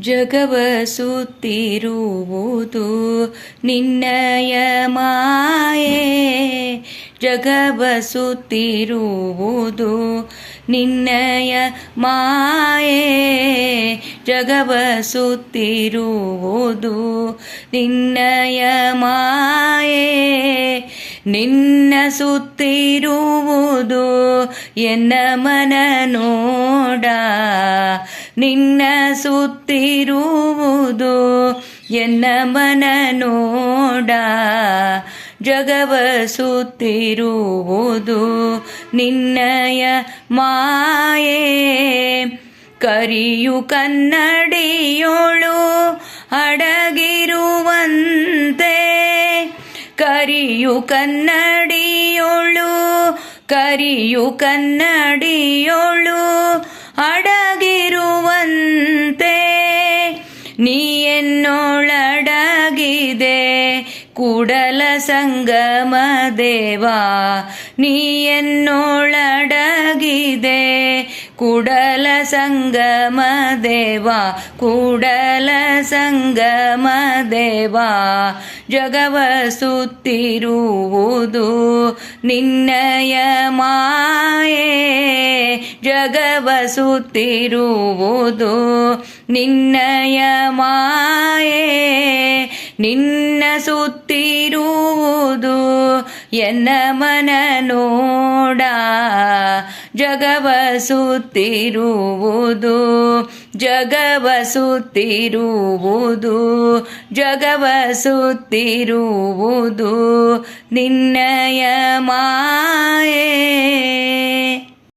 ಜಗವ ಸುತ್ತಿರುವುದು ನಿನ್ನಯ ಮಾಯೆ. ಜಗವ ಸುತ್ತಿರುವುದು ನಿನ್ನಯ ಮಾಯೆ. ಜಗವ ಸುತ್ತಿರುವುದು ನಿನ್ನಯ ಮಾಯೆ. ನಿನ್ನ ಸುತ್ತಿರುವುದು ಎನ್ನ ಮನ ನೋಡ. ನಿನ್ನ ಸುತ್ತಿರುವುದು ಎನ್ನ ಮನ ನೋಡ. ಜಗವ ಸುತ್ತಿರುವುದು ನಿನ್ನಯ ಮಾಯೆ. ಕರಿಯು ಕನ್ನಡಿಯೋಳು ಅಡಗಿರುವಂತೆ. ಕರಿಯು ಕನ್ನಡಿಯೋಳು ಕರಿಯು ಕನ್ನಡಿಯೋಳು ನೀ ಎನ್ನೋಳಡಗಿದೆ ಕೂಡಲ ಸಂಗಮ ದೇವಾ ನೀ ಎನ್ನೋಳಡಗಿದೆ ಕೂಡಲ ಸಂಗಮ ದೇವಾ, ಕೂಡಲ ಸಂಗಮ ದೇವಾ ಜಗವ ಸುತ್ತಿರುವುದು ನಿನ್ನಯ ಮಾಯೆ ಜಗವ ಸುತ್ತಿರುವುದು ನಿನ್ನಯ ಮಾಯೆ, ನಿನ್ನ ಸುತ್ತಿರುವುದು ಎನ್ನ ಮನ ನೋಡ ಜಗವ ಸುತ್ತಿರುವುದು ಜಗವ ಸುತ್ತಿರುವುದು ಜಗವ ಸುತ್ತಿರುವುದು ನಿನ್ನಯ ಮಾಯೆ